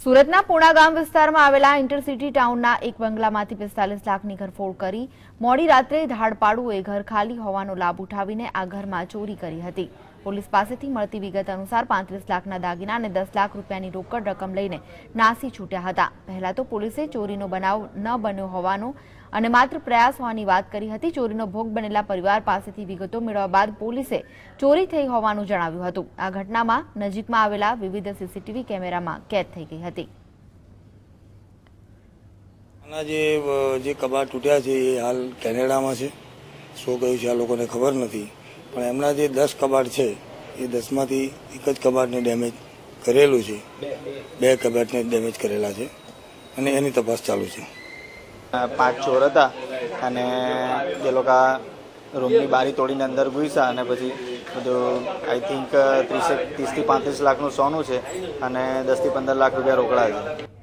સુરતના પુણા ગામ વિસ્તારમાં આવેલા ઇન્ટરસિટી ટાઉનના એક બંગલામાંથી પિસ્તાલીસ લાખની ઘરફોડ કરી મોડી રાત્રે ધાડપાડુએ ઘર ખાલી હોવાનો લાભ ઉઠાવીને આ ઘરમાં ચોરી કરી હતી. પોલીસ પાસેથી મળતી વિગત અનુસાર પાંત્રીસ લાખના દાગીના અને દસ લાખ રૂપિયાની રોકડ રકમ લઈને નાસી છૂટ્યા હતા. પહેલા તો પોલીસે ચોરીનો બનાવ ન બન્યો હોવાનો અને માત્ર પ્રયાસ હોવાની વાત કરી હતી. ચોરીનો ભોગ બનેલા પરિવાર પાસેથી વિગતો મેળવ્યા બાદ પોલીસે ચોરી થઈ હોવાનું જણાવ્યું હતું. આ ઘટનામાં નજીકમાં આવેલા વિવિધ સીસીટીવી કેમેરામાં કેદ થઈ ગઈ હતી. જે કબાટ તૂટ્યા છે એ હાલ કેનેડામાં છે. શું કહ્યું છે આ લોકોને ખબર નથી. પણ એમના જે દસ કબાટ છે એ દસમાંથી એક જ કબાટને ડેમેજ કરેલું છે. બે કબાટને ડેમેજ કરેલા છે અને એની તપાસ ચાલુ છે. પાંચ ચોર હતા અને એ લોકો રૂમની બારી તોડીને અંદર ઘૂસ્યા અને પછી બધું આઈ થિંક ત્રીસેક ત્રીસથી પાંત્રીસ લાખનું સોનું છે અને દસથી પંદર લાખ રૂપિયા રોકડા છે.